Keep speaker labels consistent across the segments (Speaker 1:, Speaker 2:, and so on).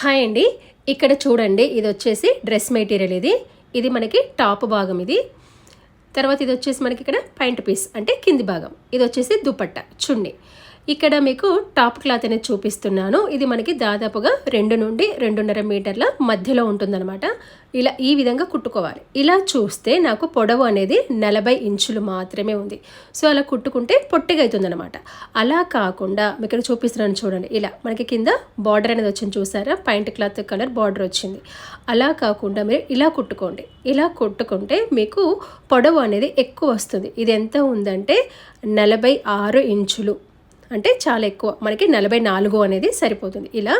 Speaker 1: Hi అండి. ఇక్కడ చూడండి ఇది వచ్చేసి డ్రెస్ మెటీరియల్ ఇది. ఇది మనకి టాప్ భాగం ఇది. తర్వాత ఇది వచ్చేసి మనకి ఇక్కడ పాయింట్ పీస్ అంటే కింది భాగం. ఇది వచ్చేసి దుపట్ట చున్నీ. ఇక్కడ మీకు టాప్ క్లాత్ అనేది చూపిస్తున్నాను. ఇది మనకి దాదాపుగా రెండు నుండి రెండున్నర మీటర్ల మధ్యలో ఉంటుందన్నమాట. ఇలా ఈ విధంగా కుట్టుకోవాలి. ఇలా చూస్తే నాకు పొడవు అనేది నలభై ఇంచులు మాత్రమే ఉంది. సో అలా కుట్టుకుంటే పొట్టిగా అవుతుందన్నమాట అలా కాకుండా మీకు ఇక్కడ చూపిస్తున్నాను చూడండి. ఇలా మనకి కింద బార్డర్ అనేది వచ్చింది చూసారా? పాయింట్ క్లాత్ కలర్ బార్డర్ వచ్చింది. అలా కాకుండా మీరు ఇలా కుట్టుకోండి. ఇలా కుట్టుకుంటే మీకు పొడవు అనేది ఎక్కువ వస్తుంది. ఇది ఎంత ఉందంటే నలభై ఆరు ఇంచులు. అంటే చాలా ఎక్కువ. మనకి నలభై నాలుగు అనేది సరిపోతుంది. ఇలా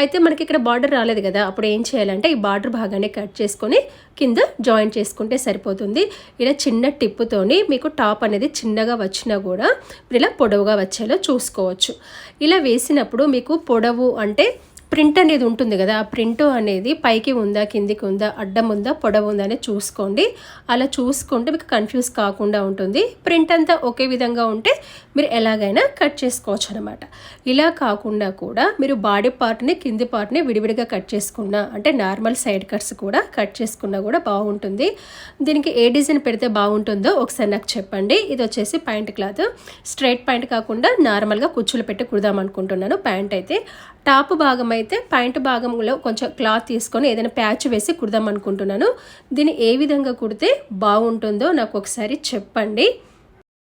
Speaker 1: అయితే మనకి ఇక్కడ బార్డర్ రాలేదు కదా అప్పుడు ఏం చేయాలంటే ఈ బార్డర్ భాగాన్ని కట్ చేసుకొని కింద జాయిన్ చేసుకుంటే సరిపోతుంది. ఇలా చిన్న టిప్పుతోని మీకు టాప్ అనేది చిన్నగా వచ్చినా కూడా ఇలా పొడవుగా వచ్చేలా చూసుకోవచ్చు. ఇలా వేసినప్పుడు మీకు పొడవు అంటే ప్రింట్ అనేది ఉంటుంది కదా ఆ ప్రింట్ అనేది పైకి ఉందా కిందికి ఉందా అడ్డం ఉందా పొడవు ఉందా అనేది చూసుకోండి. అలా చూసుకుంటే మీకు కన్ఫ్యూజ్ కాకుండా ఉంటుంది. ప్రింట్ అంతా ఒకే విధంగా ఉంటే మీరు ఎలాగైనా కట్ చేసుకోవచ్చు అనమాట ఇలా కాకుండా కూడా మీరు బాడీ పార్ట్ని కింది పార్ట్ని విడివిడిగా కట్ చేసుకున్నా అంటే నార్మల్ సైడ్ కట్స్ కూడా కట్ చేసుకున్నా కూడా బాగుంటుంది. దీనికి ఏ డిజైన్ పెడితే బాగుంటుందో ఒకసారి నాకు చెప్పండి. ఇది వచ్చేసి ప్యాంట్ క్లాత్. స్ట్రైట్ ప్యాంట్ కాకుండా నార్మల్గా కుచ్చులు పెట్టి కుడదాం అనుకుంటున్నాను ప్యాంట్ అయితే. టాప్ భాగం అయితే పాయింట్ భాగంలో కొంచెం క్లాత్ తీసుకొని ఏదైనా ప్యాచ్ వేసి కుడదాం అనుకుంటున్నాను. దీన్ని ఏ విధంగా కుడితే బాగుంటుందో నాకు ఒకసారి చెప్పండి.